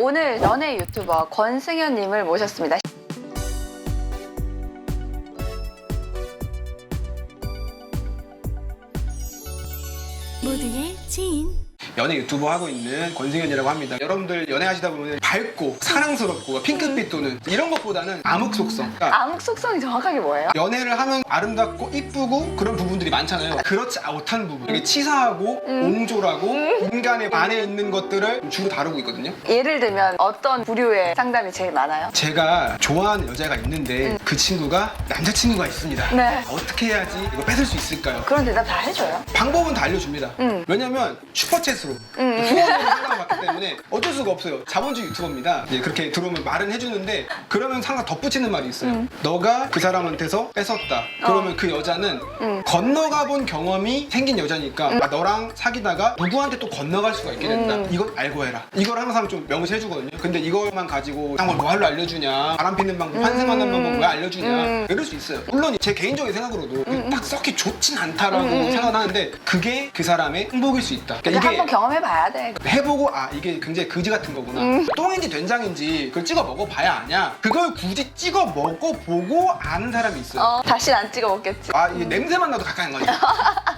오늘 연애 유튜버 권승현님을 모셨습니다. 연애 유튜버 하고 있는 권승현이라고 합니다. 여러분들 연애하시다 보면 밝고 사랑스럽고 핑크빛 도는 이런 것보다는 암흑 속성. 그러니까 암흑 속성이 정확하게 뭐예요? 연애를 하면 아름답고 이쁘고 그런 부분들이 많잖아요. 그렇지 못한 부분. 되게 치사하고 옹졸하고 인간의 안에 있는 것들을 주로 다루고 있거든요. 예를 들면 어떤 부류의 상담이 제일 많아요? 제가 좋아하는 여자가 있는데 그 친구가 남자친구가 있습니다. 네. 어떻게 해야지 이거 뺏을 수 있을까요? 그런 대답 다 해줘요. 방법은 다 알려줍니다. 음. 왜냐면 슈퍼챗으로 후원으로 생각받기 때문에 어쩔 수가 없어요. 자본주의 유튜버입니다. 이제 그렇게 들어오면 말은 해주는데 그러면 항상 덧붙이는 말이 있어요. 음. 너가 그 사람한테서 뺏었다. 그러면 그 여자는 어. 음. 건너가 본 경험이 생긴 여자니까 아, 너랑 사귀다가 누구한테 또 건너갈 수가 있게 된다. 음. 이건 알고 해라. 이걸 항상 좀 명시해주거든요. 근데 이것만 가지고 딴걸 뭐하러 알려주냐. 바람 피는 방법, 환승하는 방법 왜 알려 주냐. 음. 이럴 수 있어요. 물론 제 개인적인 생각으로도 딱 썩히 좋진 않다라고 생각하는데 그게 그 사람의 행복일 수 있다. 그러니까 한번 이게 경험해 봐야 돼. 해보고 아 이게 굉장히 그지 같은 거구나. 음. 똥인지 된장인지 그걸 찍어 먹어봐야 아냐. 그걸 굳이 찍어 먹어보고 아는 사람이 있어요. 어, 다시 안 찍어 먹겠지. 아 이게 냄새만 나도 가까이 안 가죠.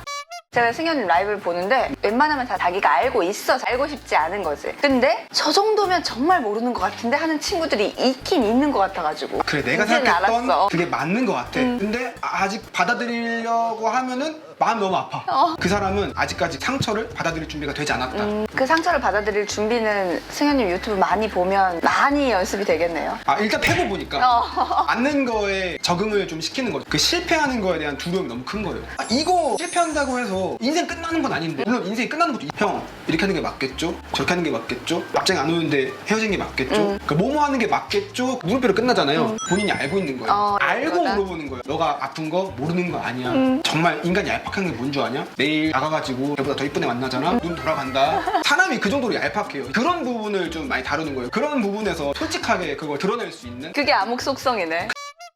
제가 승현님 라이브를 보는데 웬만하면 다 자기가 알고 있어 알고 싶지 않은 거지. 근데 저 정도면 정말 모르는 것 같은데 하는 친구들이 있긴 있는 것 같아가지고. 그래 내가 이제는 생각했던 알았어. 그게 맞는 것 같아. 음. 근데 아직 받아들이려고 하면은 마음 너무 아파. 어. 그 사람은 아직까지 상처를 받아들일 준비가 되지 않았다. 음, 그 상처를 받아들일 준비는 승현님 유튜브 많이 보면 많이 연습이 되겠네요. 아 일단 패고 보니까 어. 맞는 거에 적응을 좀 시키는 거죠. 그 실패하는 거에 대한 두려움이 너무 큰 거예요. 아, 이거 실패한다고 해서 인생 끝나는 건 아닌데 물론 인생이 끝나는 것도 있- 형 이렇게 하는 게 맞겠죠? 저렇게 하는 게 맞겠죠? 답장이 안 오는데 헤어진 게 맞겠죠? 음. 그 뭐뭐 하는 게 맞겠죠? 물음표로 끝나잖아요. 본인이 알고 있는 거예요. 어, 알고. 물어보는 거예요. 너가 아픈 거 모르는 거 아니야. 음. 정말 인간이 얄팍 한 게 뭔 줄 아냐? 내일 나가가지고 얘보다 더 이쁜 애 만나잖아? 눈 돌아간다. 사람이 그 정도로 얄팍해요. 그런 부분을 좀 많이 다루는 거예요. 그런 부분에서 솔직하게 그걸 드러낼 수 있는 그게 암흑 속성이네.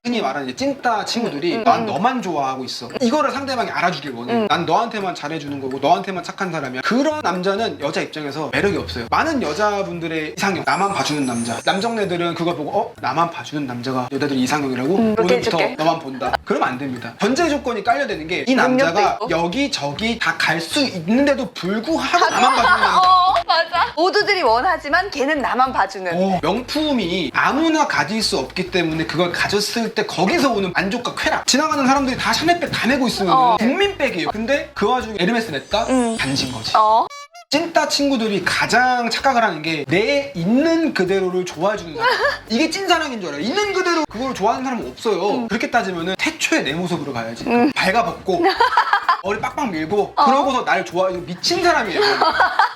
흔히 말하는 이제 찐따 친구들이 음, 음, 난 음. 너만 좋아하고 있어. 이거를 상대방이 알아주길 원해. 음. 난 너한테만 잘해주는 거고 너한테만 착한 사람이야. 그런 남자는 여자 입장에서 매력이 없어요. 많은 여자분들의 이상형 나만 봐주는 남자. 남정네들은 그걸 보고 어 나만 봐주는 남자가 여자들이 이상형이라고 음, 그렇게 오늘부터 해줄게. 너만 본다. 그러면 안 됩니다. 전제 조건이 깔려 되는 게 이 남자가 있고. 여기 저기 다 갈 수 있는데도 불구하고 나만 봐주는 남자. 어, 맞아. 모두들이 원하지만 걔는 나만 봐주는. 어, 명품이 아무나 가질 수 없기 때문에 그걸 가졌을 때 거기서 오는 만족과 쾌락 지나가는 사람들이 다 샤넬백 다 메고 있으면 어. 국민백이에요 근데 그 와중에 에르메스 냈다? 음. 단진 거지 어. 찐따 친구들이 가장 착각을 하는 게 내 있는 그대로를 좋아해주는 사람 이게 찐사랑인 줄 알아요 있는 그대로 그걸 좋아하는 사람은 없어요 그렇게 따지면 태초의 내 모습으로 가야지 발가벗고 머리 빡빡 밀고 그러고서 날 좋아해 미친 사람이에요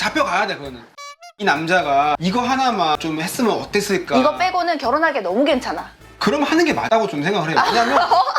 잡혀가야 돼 그거는. 이 남자가 이거 하나만 좀 했으면 어땠을까? 이거 빼고는 결혼하기 너무 괜찮아. 그럼 하는 게 맞다고 좀 생각을 해요 왜냐면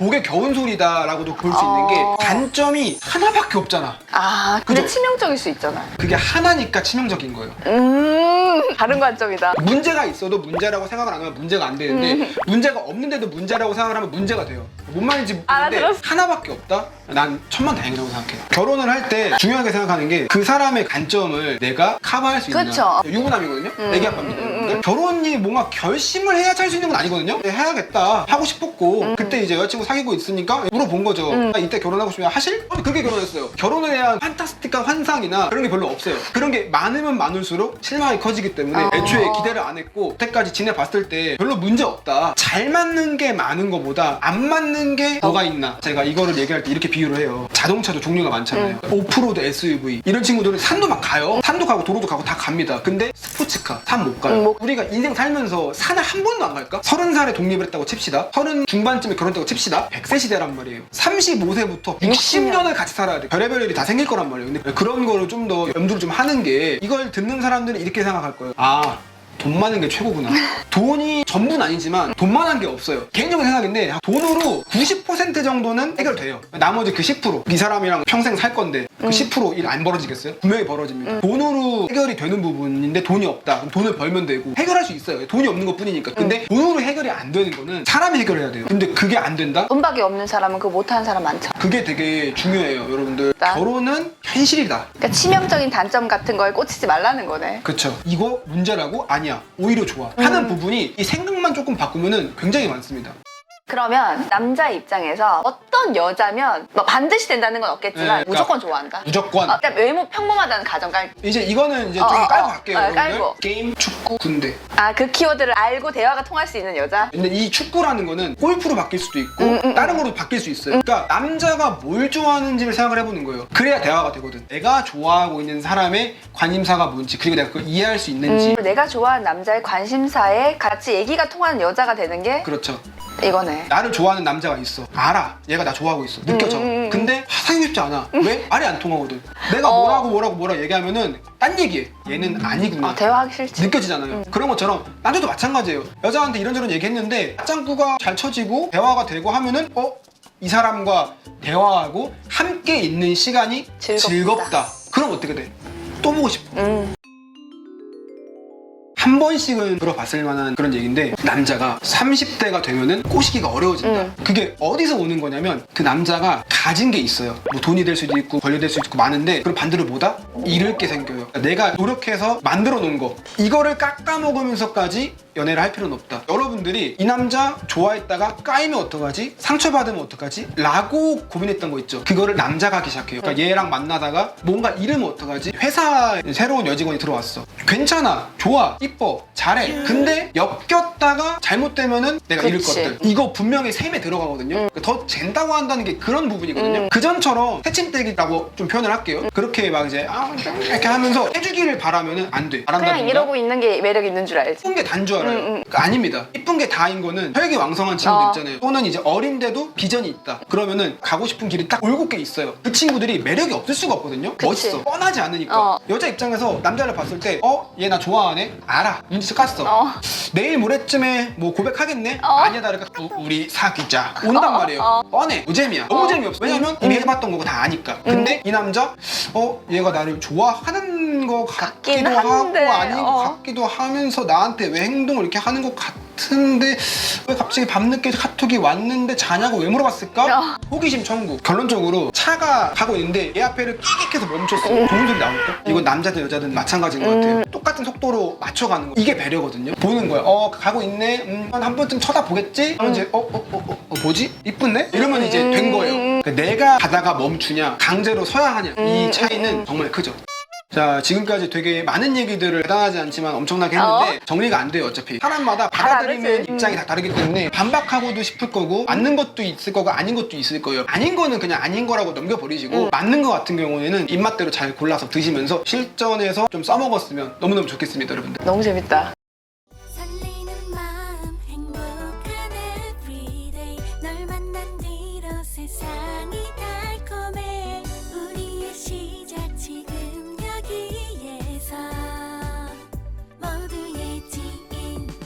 복에 겨운 소리다라고도 볼 수 있는 게 어. 단점이 하나밖에 없잖아 아, 근데 그죠? 치명적일 수 있잖아. 그게 하나니까 치명적인 거예요 음, 다른 관점이다. 문제가 있어도 문제라고 생각을 안 하면 문제가 안 되는데 문제가 없는데도 문제라고 생각을 하면 문제가 돼요. 뭔 말인지 모르는데 알아들었어. 하나밖에 없다? 난 천만 다행이라고 생각해. 결혼을 할 때 중요하게 생각하는 게 그 사람의 관점을 내가 커버할 수 있냐. 그쵸. 유부남이거든요. 음, 애기 아빠입니다. 음, 음. 결혼이 뭔가 결심을 해야 할수 있는 건 아니거든요. 네, 해야겠다 하고 싶었고 그때 이제 여자친구 사귀고 있으니까 물어본 거죠. 음. 아, 이때 결혼하고 싶으면 하실? 어, 그렇게 결혼했어요. 결혼에 대한 판타스틱한 환상이나 그런 게 별로 없어요. 그런 게 많으면 많을수록 실망이 커지기 때문에 어. 애초에 기대를 안 했고 여태까지 지내봤을 때 별로 문제 없다. 잘 맞는 게 많은 것보다 안 맞는 게 뭐가 있나. 제가 이거를 얘기할 때 이렇게 비유를 해요. 자동차도 종류가 많잖아요. 오프로드 SUV 이런 친구들은 산도 막 가요. 산도 가고 도로도 가고 다 갑니다. 근데 스포츠카 산 못 가요. 음, 못- 우리가 인생 살면서 산을 한 번도 안 갈까? 서른 살에 독립을 했다고 칩시다. 서른 중반쯤에 결혼했다고 칩시다. 100세 시대란 말이에요. 35세부터 60년을 같이 살아야 돼. 별의별 일이 다 생길 거란 말이에요. 근데 그런 거를 좀 더 염두를 좀 하는 게 이걸 듣는 사람들은 이렇게 생각할 거예요. 아. 돈 많은 게 최고구나. 돈이 전부는 아니지만 돈만한 게 없어요. 개인적인 생각인데 돈으로 90% 정도는 해결돼요. 나머지 그 10%. 이 사람이랑 평생 살 건데 그 10%일 안 벌어지겠어요? 분명히 벌어집니다. 돈으로 해결이 되는 부분인데 돈이 없다. 그럼 돈을 벌면 되고 해결할 수 있어요. 돈이 없는 것 뿐이니까. 근데 돈으로 해결이 안 되는 거는 사람이 해결해야 돼요. 근데 그게 안 된다? 돈밖에 없는 사람은 그거 못하는 사람 많잖아. 그게 되게 중요해요, 여러분들. 나- 결혼은 현실이다. 그러니까 치명적인 단점 같은 거에 꽂히지 말라는 거네. 그쵸. 이거 문제라고? 아니야. 오히려 좋아. 음. 하는 부분이 이 생각만 조금 바꾸면은 굉장히 많습니다. 그러면 남자 입장에서 어떤 여자면 뭐 반드시 된다는 건 없겠지만 네, 그러니까 무조건 좋아한다. 무조건. 어, 일단 외모 평범하다는 가정 깔. 이제 이거는 이제 어, 좀 어, 깔고 어. 갈게요, 어, 여러분들. 깔고. 게임, 축구, 군대. 아 그 키워드를 알고 대화가 통할 수 있는 여자. 근데 이 축구라는 거는 골프로 바뀔 수도 있고 음, 음, 다른 거로 바뀔 수 있어요. 그러니까 남자가 뭘 좋아하는지를 생각을 해보는 거예요. 그래야 대화가 되거든. 내가 좋아하고 있는 사람의 관심사가 뭔지 그리고 내가 그걸 이해할 수 있는지 음, 내가 좋아하는 남자의 관심사에 같이 얘기가 통하는 여자가 되는 게 그렇죠. 이거네. 나를 좋아하는 남자가 있어. 알아. 얘가 나 좋아하고 있어. 느껴져. 음, 음, 음. 근데 사귀고 싶지 않아. 왜? 말이 안 통하거든. 내가 어. 뭐라고 뭐라고 뭐라 얘기하면은 딴 얘기해. 얘는 아니구나. 어, 대화하기 싫지. 느껴지잖아요. 그런 것처럼 남자도 마찬가지예요. 여자한테 이런저런 얘기했는데 짱구가 잘 쳐지고 대화가 되고 하면은 어? 이 사람과 대화하고 함께 있는 시간이 즐겁다. 즐겁다. 그럼 어떻게 돼? 또 보고 싶어. 음. 한 번씩은 들어봤을 만한 그런 얘기인데 남자가 30대가 되면은 꼬시기가 어려워진다. 음. 그게 어디서 오는 거냐면 그 남자가 가진 게 있어요. 뭐 돈이 될 수도 있고 권리 될 수도 있고 많은데 그럼 반대로 뭐다? 잃을 게 생겨요. 그러니까 내가 노력해서 만들어 놓은 거 이거를 깎아 먹으면서까지 연애를 할 필요는 없다. 여러분들이 이 남자 좋아했다가 까이면 어떡하지? 상처받으면 어떡하지? 라고 고민했던 거 있죠. 그거를 남자가 하기 시작해요. 그러니까 얘랑 만나다가 뭔가 잃으면 어떡하지? 회사에 새로운 여직원이 들어왔어. 괜찮아. 좋아. 이뻐. 잘해. 근데 엮였다가 잘못되면은 내가 잃을 그치. 것들. 이거 분명히 셈에 들어가거든요. 그러니까 더 잰다고 한다는 게 그런 부분이거든요. 음. 그전처럼 새침대기라고 좀 표현을 할게요. 그렇게 막 이제 아, 이렇게 하면서 해주기를 바라면은 안 돼. 그냥 바란다든가. 이러고 있는 게 매력 있는 줄 알지. 이쁜 게 단줄 알아요. 음, 음. 그러니까 아닙니다. 이쁜 게 다인 거는 혈기 왕성한 친구들 어. 있잖아요. 또는 이제 어린데도 비전이 있다. 그러면은 가고 싶은 길이 딱 올곧 게 있어요. 그 친구들이 매력이 없을 수가 없거든요. 그치. 멋있어. 뻔하지 않으니까. 어. 여자 입장에서 남자를 봤을 때, 어? 얘 나 좋아하네? 알아. 눈치 깠어. 어. 내일 모레쯤에 뭐 고백하겠네? 어. 아니야 다를까 우- 우리 사귀자 온단 어, 말이에요 어. 뻔해 노잼이야 너무 어. 재미없어 왜냐면 이미 음. 해봤던 거고 다 아니까 근데 이 남자 어 얘가 나를 좋아하는 거 같기도 하고 한데, 아닌 것 어. 같기도 하면서 나한테 왜 행동 을 이렇게 하는 것 같은데 왜 갑자기 밤늦게 카톡이 왔는데 자냐고 왜 물어봤을까? 어. 호기심 천국. 결론적으로 차가 가고 있는데 얘 앞에를 끼익해서 멈췄어. 음. 좋은 소리 나올까? 이건 남자든 여자든 마찬가지인 것 같아요. 음. 똑같은 속도로 맞춰가는 거. 이게 배려거든요. 보는 거야. 어 가고 있네. 음, 한 번쯤 쳐다보겠지? 하면 이제 어어어 어, 어, 뭐지? 이쁜데 이러면 이제 된 거예요. 그러니까 내가 가다가 멈추냐 강제로 서야 하냐. 이 음, 차이는 정말 크죠 자 지금까지 되게 많은 얘기들을 해당하지 않지만 엄청나게 했는데 어? 정리가 안 돼요 어차피. 사람마다 받아들이는 다 입장이 다 다르기 때문에 반박하고도 싶을 거고 맞는 것도 있을 거고 아닌 것도 있을 거예요. 아닌 거는 그냥 아닌 거라고 넘겨버리시고 음. 맞는 거 같은 경우에는 입맛대로 잘 골라서 드시면서 실전에서 좀 써먹었으면 너무너무 좋겠습니다 여러분들. 너무 재밌다.